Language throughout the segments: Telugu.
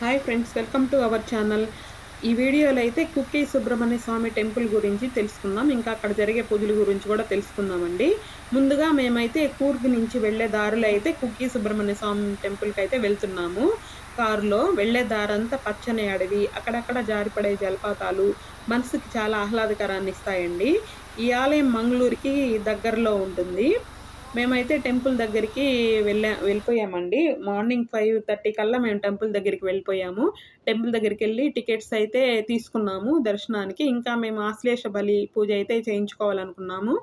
Hi friends welcome to our channel. ఈ వీడియోలో అయితే కుక్కీ సుబ్రహ్మణ్య స్వామి టెంపుల్ గురించి తెలుసుకుందాం. ఇంకా అక్కడ జరిగే పూజల గురించి కూడా తెలుసుకుందామండి. ముందుగా మేమైతే కూర్గ్ నుంచి వెళ్ళే దారిలో అయితే కుక్కీ సుబ్రహ్మణ్య స్వామి టెంపుల్కి అయితే వెళ్తున్నాము. కారులో వెళ్ళే దారంతా పచ్చని అడవి అక్కడక్కడ జారిపడే జలపాతాలు మనసుకి చాలా ఆహ్లాదకరాన్ని ఇస్తాయండి. ఈ ఆలయం మంగళూరుకి దగ్గరలో ఉంటుంది. మేమైతే టెంపుల్ దగ్గరికి వెళ్ళా వెళ్ళిపోయామండి. మార్నింగ్ ఫైవ్ థర్టీ కల్లా మేము టెంపుల్ దగ్గరికి వెళ్ళిపోయాము. టెంపుల్ దగ్గరికి వెళ్ళి టికెట్స్ అయితే తీసుకున్నాము దర్శనానికి. ఇంకా మేము ఆశ్లేష బలి పూజ అయితే చేయించుకోవాలనుకున్నాము.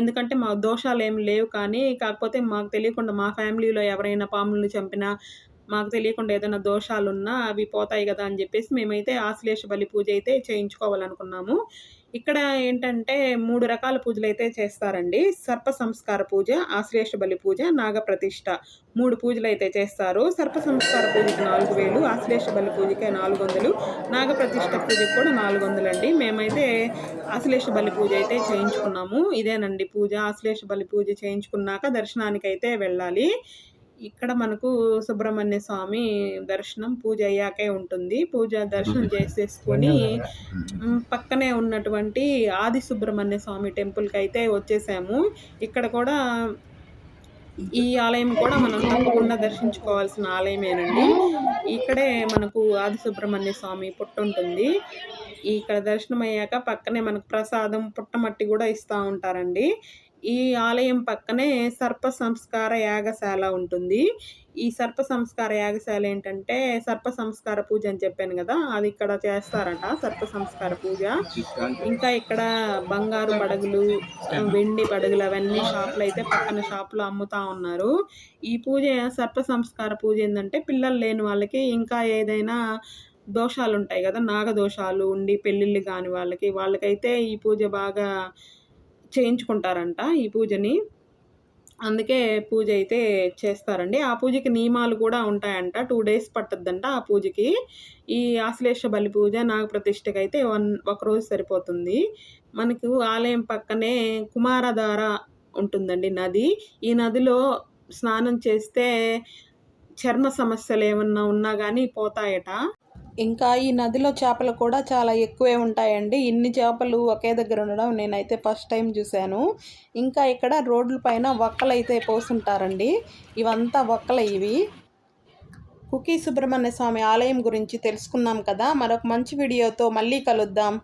ఎందుకంటే మా దోషాలు ఏం లేవు కానీ కాకపోతే మాకు తెలియకుండా మా ఫ్యామిలీలో ఎవరైనా పాములను చంపినా మాకు తెలియకుండా ఏదైనా దోషాలున్నా అవి పోతాయి కదా అని చెప్పేసి మేమైతే ఆశ్లేష బలి పూజ అయితే చేయించుకోవాలనుకున్నాము. ఇక్కడ ఏంటంటే మూడు రకాల పూజలు అయితే చేస్తారండి. సర్ప సంస్కార పూజ ఆశ్లేష బలి పూజ నాగప్రతిష్ఠ మూడు పూజలు అయితే చేస్తారు. సర్ప సంస్కార పూజకి నాలుగు వేలు ఆశ్లేష బలి పూజకే నాలుగు వందలు నాగప్రతిష్ఠ పూజకి కూడా నాలుగు వందలు అండి మేమైతే ఆశ్లేష బలి పూజ అయితే చేయించుకున్నాము. ఇదేనండి పూజ. ఆశ్లేష బలి పూజ చేయించుకున్నాక దర్శనానికి అయితే వెళ్ళాలి. ఇక్కడ మనకు సుబ్రహ్మణ్య స్వామి దర్శనం పూజ అయ్యాకే ఉంటుంది. పూజ దర్శనం చేసేసుకొని పక్కనే ఉన్నటువంటి ఆది సుబ్రహ్మణ్య స్వామి టెంపుల్కి అయితే వచ్చేసాము. ఇక్కడ కూడా ఈ ఆలయం కూడా మనం తప్పకుండా దర్శించుకోవాల్సిన ఆలయమేనండి. ఇక్కడే మనకు ఆది సుబ్రహ్మణ్య స్వామి పుట్ట ఉంటుంది. ఇక్కడ దర్శనం అయ్యాక పక్కనే మనకు ప్రసాదం పుట్టమట్టి కూడా ఇస్తూ ఉంటారండి. ఈ ఆలయం పక్కనే సర్ప సంస్కార యాగశాల ఉంటుంది. ఈ సర్ప సంస్కార యాగశాల ఏంటంటే సర్ప సంస్కార పూజ అని చెప్పాను కదా అది ఇక్కడ చేస్తారట సర్ప సంస్కార పూజ. ఇంకా ఇక్కడ బంగారు పడగలు వెండి పడగలు అవన్నీ షాపులు అయితే పక్కన షాపులో అమ్ముతా ఉన్నారు. ఈ పూజ సర్ప సంస్కార పూజ ఏంటంటే పిల్లలు లేని వాళ్ళకి ఇంకా ఏదైనా దోషాలు ఉంటాయి కదా నాగదోషాలు ఉండి పెళ్ళిళ్ళు కాని వాళ్ళకి వాళ్ళకైతే ఈ పూజ బాగా చేయించుకుంటారంట ఈ పూజని. అందుకే పూజ అయితే చేస్తారండి. ఆ పూజకి నియమాలు కూడా ఉంటాయంట. టూ డేస్ పట్టద్దంట ఆ పూజకి. ఈ ఆశ్లేష బలి పూజ నాగప్రతిష్ఠకి అయితే వన్ ఒకరోజు సరిపోతుంది. మనకు ఆలయం పక్కనే కుమారధార ఉంటుందండి నది. ఈ నదిలో స్నానం చేస్తే చర్మ సమస్యలు ఏమన్నా ఉన్నా కానీ పోతాయట. ఇంకా ఈ నదిలో చేపలు కూడా చాలా ఎక్కువే ఉంటాయండి. ఇన్ని చేపలు ఒకే దగ్గర ఉండడం నేనైతే ఫస్ట్ టైం చూశాను. ఇంకా ఇక్కడ రోడ్ల పైన వక్కలు అయితే పోసుంటారండి. ఇవంతా వక్కలు ఇవి. కుకీ సుబ్రహ్మణ్య స్వామి ఆలయం గురించి తెలుసుకున్నాం కదా. మరొక మంచి వీడియోతో మళ్ళీ కలుద్దాం.